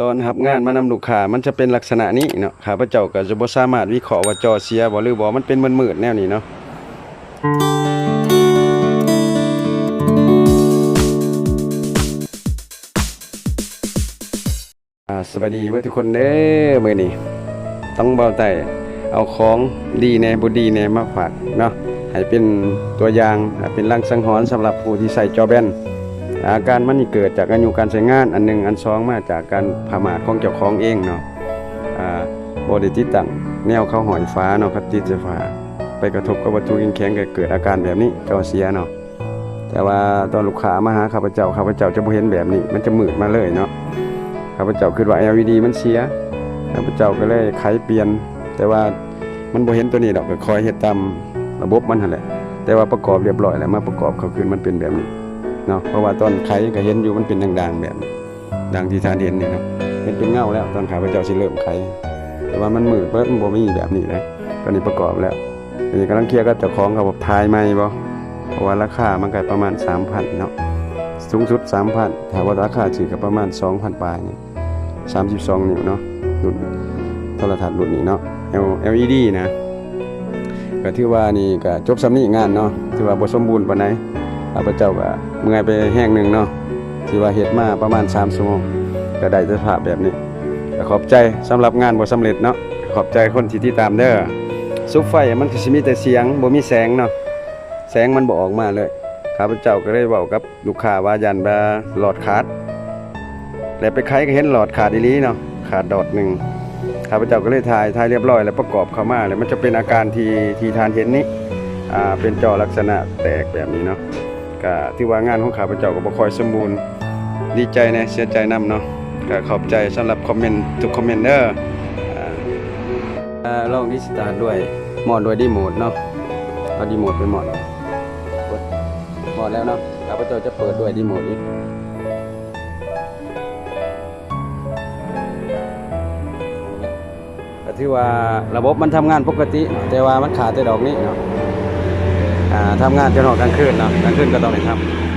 ตอนรับงานมานำลูกค้ามันจะเป็นลักษณะนี้เนาะข้าพเจ้าก็จะบ่สามารถวิเคราะห์ว่าจอเสียบ่หรือบ่มันเป็นมืดๆแนวนี้เนาะอ่าสวัสดีเพื่อทุกคนเด้อมื้อนี้ต้องเบาไต้เอาของดีแน่บ่ดีแน่มาฝากเนาะให้เป็นตัวอย่างให้เป็นลังสังหรณ์สำหรับผู้ที่ใส่จอแบน อาการมันนี่เกิดจากอายุการใช้งานอันหนึ่งอันสองมาจากการประมาทของเจ้าของเองเนาะอ่าบริติดตั้งแนวเข้าหอยฟ้าเนาะครับติดไฟฟ้าไปกระทบกับวัตถุแข็งๆก็เกิดอาการแบบนี้จอเสียเนาะแต่ว่าตอนลูกค้ามาหาข้าพเจ้าข้าพเจ้าจะบ่เห็นแบบนี้ มันจะมืดมาเลยเนาะข้าพเจ้าคิดว่า LED มันเสียข้าพเจ้าก็เลยไขเปลี่ยน แต่ว่ามันบ่เห็นตัวนี้ดอกก็คอยเฮ็ดตามระบบมันหั่นแหละแต่ว่าประกอบเรียบร้อยแล้วมาประกอบเข้าคืนมันเป็นแบบนี้ เนาะเพราะว่าตอนไข่ก็เห็นอยู่มันเป็นด่างๆแบบดังที่ทานเห็นนี่เนาะเห็นเป็นเงาแล้วตอนขาพระเจ้าสิเริ่มไข่แต่ว่ามันมืดเบิ่มบ่มีแบบนี้เลยตอนนี้ประกอบแล้วอันนี้กำลังเคลียร์กับเจ้าของครับว่าทายใหม่บ่เพราะว่าราคามันก็ประมาณ3,000เนาะสูงสุด3,000ถ้าว่าราคาถือก็ประมาณ2,000ปลายนี่32นิ้วเนาะรุ่นโทรทัศน์รุ่นนี้เนาะ LED นะก็ถือว่านี่ก็จบสำนีงานเนาะถือว่าบ่สมบูรณ์ปานใด ข้าพเจ้าก็เมื่อยไปแห้งหนึ่งเนาะที่ว่าเฮ็ดมาประมาณ3ชั่วโมงก็ได้สภาพแบบนี้ก็ขอบใจสำหรับงานบ่สำเร็จเนาะขอบใจคนที่ติดตามเด้อซุปไฟมันก็สิมีแต่เสียงบ่มีแสงเนาะแสงมันบ่ออกมาเลยข้าพเจ้าก็เลยเว้ากับลูกค้าว่ายันว่าหลอดขาดแล้วไปไขก็เห็นหลอดขาดอีหลีเนาะขาดดอดหนึ่งข้าพเจ้าก็เลยถ่ายถ่ายเรียบร้อย แล้วประกอบเข้ามาแล้วมันจะเป็นอาการที่ที่ทานเห็นนี้อ่าเป็นจอลักษณะแตกแบบนี้เนาะ ก็ที่ว่างานของข้าพเจ้าก็บ่ค่อยสมบูรณ์ดีใจนะเสียใจนํเนาะก็ขอบใจสำหรับคอมเมนต์ทุกคอมเมนต์เด้ออ่าอ่าลองดิสตาร์ด้วยหมอดด้วยดีโหมดเนาะเอาดีโหมดไปหมอดหมอดแล้วเนาะข้าพเจ้าจะเปิดด้วยดีโหมดอีกก็ที่ว่าระบบมันทำงานปกติ แต่ว่ามันขาดแต่ดอกนี้เนาะ ทำงานจนออกกลางคืนเนาะกลางคืนก็ต้องไปทำ